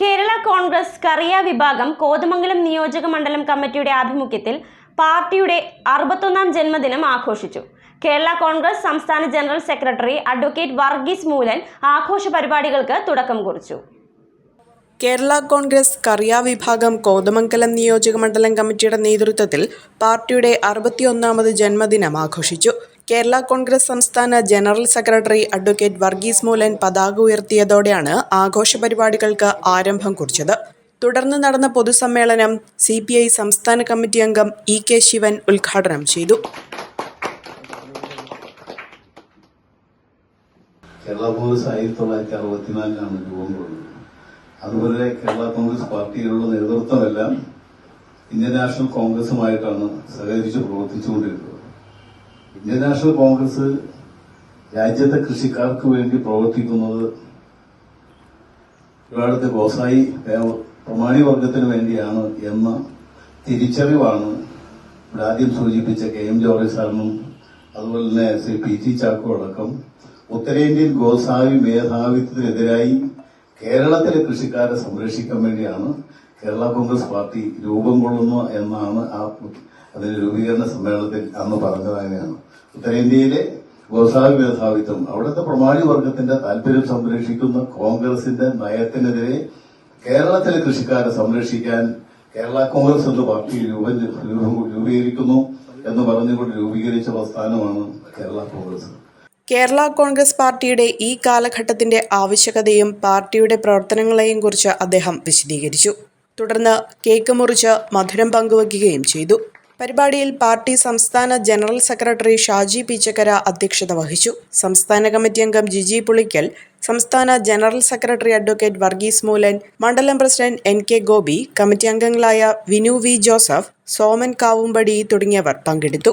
കേരള കോൺഗ്രസ് കറിയ വിഭാഗം കോതമംഗലം നിയോജക മണ്ഡലം കമ്മിറ്റിയുടെ ആഭിമുഖ്യത്തിൽ പാർട്ടിയുടെ അറുപത്തൊന്നാം ജന്മദിനം ആഘോഷിച്ചു. കേരള കോൺഗ്രസ് സംസ്ഥാന general secretary advocate Varghese Moolan ആഘോഷ പരിപാടികൾക്ക് തുടക്കം കുറിച്ചു. കേരള കോൺഗ്രസ് കറിയ വിഭാഗം കോതമംഗലം നിയോജക മണ്ഡലം കമ്മിറ്റിയുടെ നേതൃത്വത്തിൽ പാർട്ടിയുടെ അറുപത്തിയൊന്നാമത് ജന്മദിനം ആഘോഷിച്ചു. കേരള കോൺഗ്രസ് സംസ്ഥാന general secretary advocate Varghese Moolan പതാക ഉയർത്തിയതോടെയാണ് ആഘോഷ പരിപാടികൾക്ക് ആരംഭം കുറിച്ചത്. തുടർന്ന് നടന്ന പൊതുസമ്മേളനം സി പി ഐ സംസ്ഥാന കമ്മിറ്റി അംഗം ഇ കെ ശിവൻ ഉദ്ഘാടനം ചെയ്തു. കേരള കോൺഗ്രസ് ആയിരത്തി തൊള്ളായിരത്തി അറുപത്തിനാലിലാണ് രൂപം കൊള്ളുന്നത് അതുപോലെ കേരള കോൺഗ്രസ് പാർട്ടിയിലുള്ള നേതൃത്വമെല്ലാം ഇന്ത്യൻ നാഷണൽ കോൺഗ്രസുമായിട്ടാണ് സഹകരിച്ച് പ്രവർത്തിച്ചുകൊണ്ടിരുന്നത് ഇന്ത്യൻ നാഷണൽ കോൺഗ്രസ് രാജ്യത്തെ കൃഷിക്കാർക്ക് വേണ്ടി പ്രവർത്തിക്കുന്നത് ഇവിടുത്തെ ഗോസായി പ്രമാണി വർഗത്തിന് വേണ്ടിയാണ് എന്ന തിരിച്ചറിവാണ് ഇവിടെ ആദ്യം സൂചിപ്പിച്ച കെ എം ജോർജ് സാറിനും അതുപോലെ തന്നെ ശ്രീ പി ടി ചാക്കോ അടക്കം ഉത്തരേന്ത്യൻ ഗോസാവി മേധാവിത്വത്തിനെതിരായി കേരളത്തിലെ കൃഷിക്കാരെ സംരക്ഷിക്കാൻ വേണ്ടിയാണ് കേരള കോൺഗ്രസ് പാർട്ടി രൂപം കൊള്ളുന്നു എന്നാണ് ആ അതിന്റെ രൂപീകരണ സമ്മേളനത്തിൽ അന്ന് പറഞ്ഞത് അങ്ങനെയാണ്. ഉത്തരേന്ത്യയിലെ ഗോസാവി മേധാവിത്വം അവിടുത്തെ പ്രമാണി വർഗത്തിന്റെ താല്പര്യം സംരക്ഷിക്കുന്ന കോൺഗ്രസിന്റെ നയത്തിനെതിരെ കേരളത്തിലെ കൃഷിക്കാരെ സംരക്ഷിക്കാൻ കേരള കോൺഗ്രസ് എന്ന പാർട്ടി രൂപം- രൂപീകരിക്കുന്നു എന്ന് പറഞ്ഞുകൊണ്ട് രൂപീകരിച്ച പ്രസ്ഥാനമാണ് കേരള കോൺഗ്രസ്. കേരള കോൺഗ്രസ് പാർട്ടിയുടെ ഈ കാലഘട്ടത്തിന്റെ ആവശ്യകതയും പാർട്ടിയുടെ പ്രവർത്തനങ്ങളെയും കുറിച്ച് അദ്ദേഹം വിശദീകരിച്ചു. തുടർന്ന് കേക്ക് മുറിച്ച് മധുരം പങ്കുവയ്ക്കുകയും ചെയ്തു. പരിപാടിയിൽ പാർട്ടി സംസ്ഥാന ജനറൽ സെക്രട്ടറി ഷാജി പീച്ചക്കര അധ്യക്ഷത വഹിച്ചു. സംസ്ഥാന കമ്മിറ്റി അംഗം ജിജി പുളിക്കൽ സംസ്ഥാന general secretary advocate Varghese Moolan മണ്ഡലം president N K Gopi committee അംഗങ്ങളായ വിനു വി ജോസഫ് സോമൻ കാവുമ്പടി തുടങ്ങിയവർ പങ്കെടുത്തു.